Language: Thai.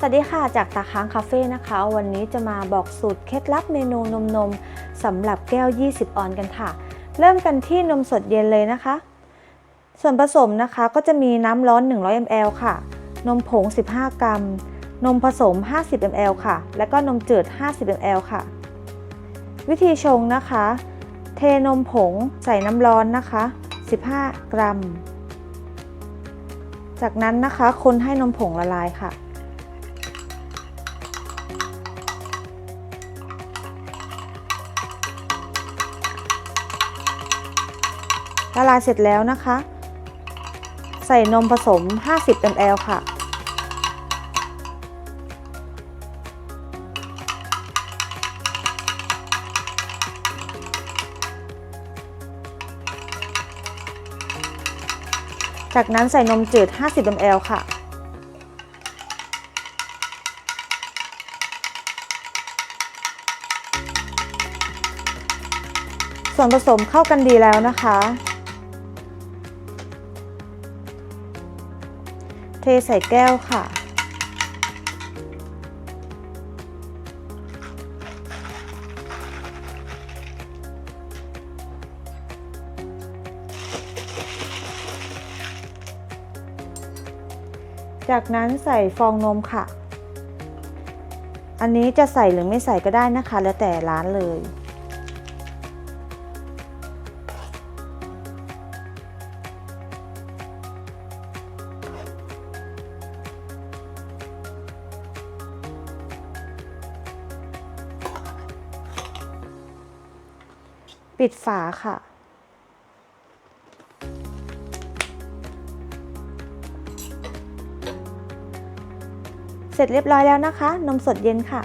สวัสดีค่ะ จากตาค้างคาเฟ่นะคะ วันนี้จะมาบอกสูตรเคล็ดลับเมนูนมนมสำหรับแก้ว 20 ออนกันค่ะ เริ่มกันที่นมสดเย็นเลยนะคะ ส่วนผสมนะคะก็จะมีน้ำร้อน 100 ml ค่ะ นมผง 15 กรัม นมผสม 50 ml ค่ะ และก็นมจืด 50 ml ค่ะ วิธีชงนะคะ เทนมผงใส่น้ำร้อนนะคะ 15 กรัม จากนั้นนะคะคนให้นมผงละลายค่ะ ละลายเสร็จแล้วนะคะ ใส่นมผสม 50 ml ค่ะ จากนั้นใส่นมจืด 50 ml ค่ะส่วนผสมเข้ากันดีแล้วนะคะ ทใส่แก้วค่ะ จากนั้นใส่ฟองนมค่ะ อันนี้จะใส่หรือไม่ใส่ก็ได้นะคะ แล้วแต่ร้านเลย ปิดฝาค่ะ เสร็จเรียบร้อยแล้วนะคะ นมสดเย็นค่ะ